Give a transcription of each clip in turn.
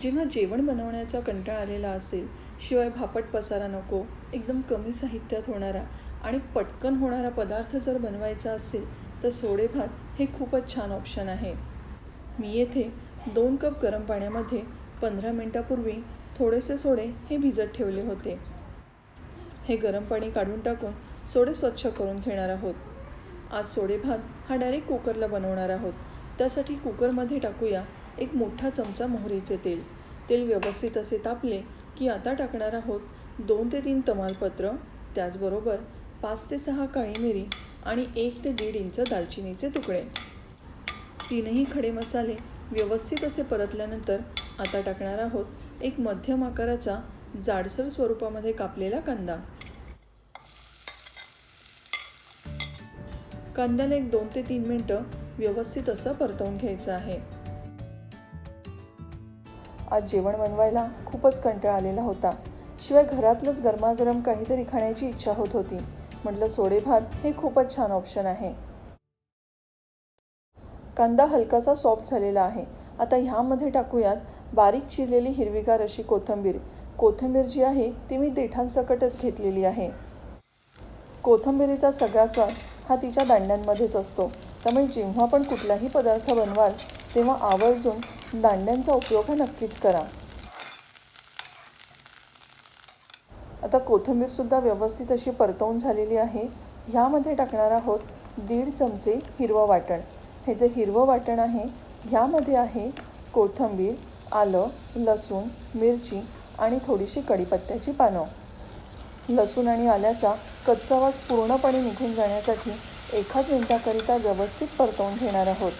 जेव्हा जेवण बनवण्याचा कंटाळा आलेला असेल शिवाय भापट पसारा नको एकदम कमी साहित्यात होणारा आणि पटकन होणारा पदार्थ जर बनवायचा असेल तर सोडे भात हे खूपच छान ऑप्शन आहे. मी येथे दोन कप गरम पाण्यामध्ये पंधरा मिनटापूर्वी थोडेसे सोडे हे भिजत ठेवले होते. हे गरम पाणी काढून टाकून सोडे स्वच्छ करून घेणार आहोत. आज सोडे भात हा डायरेक्ट कुकरला बनवणार आहोत. त्यासाठी कुकरमध्ये टाकूया एक मोठा चमचा मोहरीचे तेल. तेल व्यवस्थित असे तापले की आता टाकणार आहोत दोन ते तीन तमालपत्र त्याचबरोबर पाच ते सहा काळी मिरी आणि एक ते दीड इंच दालचिनीचे तुकडे. तीनही खडे मसाले व्यवस्थित असे परतल्यानंतर आता टाकणार आहोत एक मध्यम आकाराचा जाडसर स्वरूपामध्ये कापलेला कांदा. कांद्याला एक दोन ते तीन मिनटं व्यवस्थित असं परतवून घ्यायचं आहे. आज जेवण बनवायला खूपच कंटाळा आलेला होता. शिवाय घरातलंच गरमागरम काहीतरी खाण्याची इच्छा होत होती. म्हटलं सोडे भात हे खूपच छान ऑप्शन आहे. कांदा हलकासा सॉफ्ट झालेला आहे. आता ह्यामध्ये टाकूयात बारीक चिरलेली हिरवीगार अशी कोथिंबीर. कोथिंबीर जी आहे ती मी देठांसकटच घेतलेली आहे. कोथिंबिरीचा सगळा स्वाद हा तिच्या दांड्यांमध्येच असतो. त्यामुळे जेव्हा पण कुठलाही पदार्थ बनवाल तेव्हा आवर्जून दांड्यांचा उपयोग हा नक्कीच करा. आता कोथिंबीरसुद्धा व्यवस्थित अशी परतवून झालेली आहे. ह्यामध्ये टाकणार आहोत दीड चमचे हिरवं वाटण. हे जे हिरवं वाटण आहे ह्यामध्ये आहे कोथिंबीर आलं लसूण मिरची आणि थोडीशी कढीपत्त्याची पानं. लसूण आणि आल्याचा कच्चा वास पूर्णपणे निघून जाण्यासाठी एकाच मिनिटाकरिता व्यवस्थित परतवून घेणार आहोत.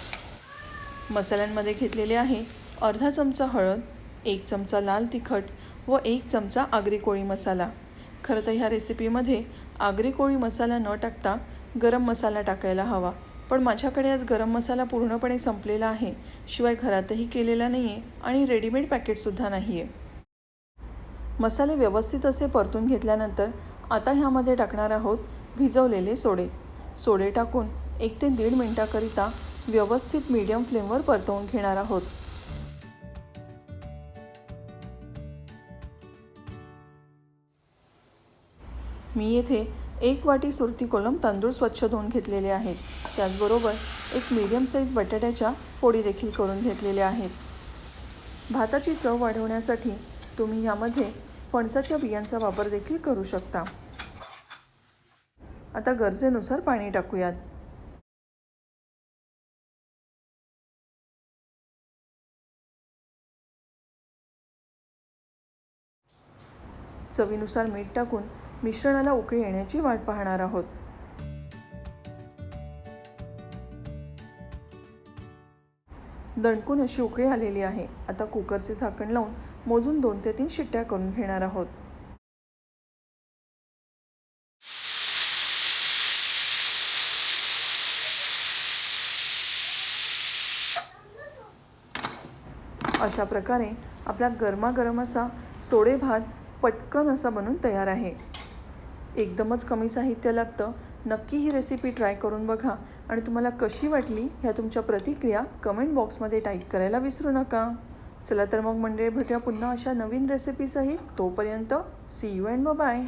मसाल्यांमध्ये घेतलेले आहे. अर्धा चमचा हळद एक चमचा लाल तिखट व एक चमचा आगरी कोळी मसाला. खरं तर ह्या रेसिपीमध्ये आगरी कोळी मसाला न टाकता गरम मसाला टाकायला हवा. पण माझ्याकडे आज गरम मसाला पूर्णपणे संपलेला आहे. शिवाय घरातही केलेला नाही आहे आणि रेडीमेड पॅकेटसुद्धा नाही आहे मसाले व्यवस्थित असे परतून घेतल्यानंतर आता ह्यामध्ये टाकणार आहोत भिजवलेले सोडे. सोडे टाकून एक ते दीड मिनटाकरिता व्यवस्थित मीडियम फ्लेमवर परतवून घेणार आहोत. मी येथे एक वाटी सुरती कोलम तांदूळ स्वच्छ धुवून घेतलेले आहेत. त्याचबरोबर एक मीडियम साईज बटाट्याच्या फोडी देखील करून घेतलेल्या आहेत. भाताची चव वाढवण्यासाठी तुम्ही यामध्ये फणसाच्या बियांचा वापर देखील करू शकता. आता गरजेनुसार पाणी टाकूयात. चवीनुसार मीठ टाकून मिश्रणाला उकळी येण्याची वाट पाहणार आहोत. दणकून अशी उकळी आलेली आहे. आता कुकरचे झाकण लावून मोजून दोन ते तीन शिट्ट्या करून घेणार आहोत. अशा प्रकारे आपला गरमागरम असा सोडे भात पटकन असा बनून तयार आहे. एकदमच कमी साहित्य लागतं. नक्की ही रेसिपी ट्राय करून बघा. आणि तुम्हाला कशी वाटली ह्या तुमच्या प्रतिक्रिया कमेंट बॉक्समध्ये टाईप करायला विसरू नका. चला तर मग मंडळी भेटूया पुन्हा अशा नवीन रेसिपीसही तोपर्यंत सी यू अँड बाय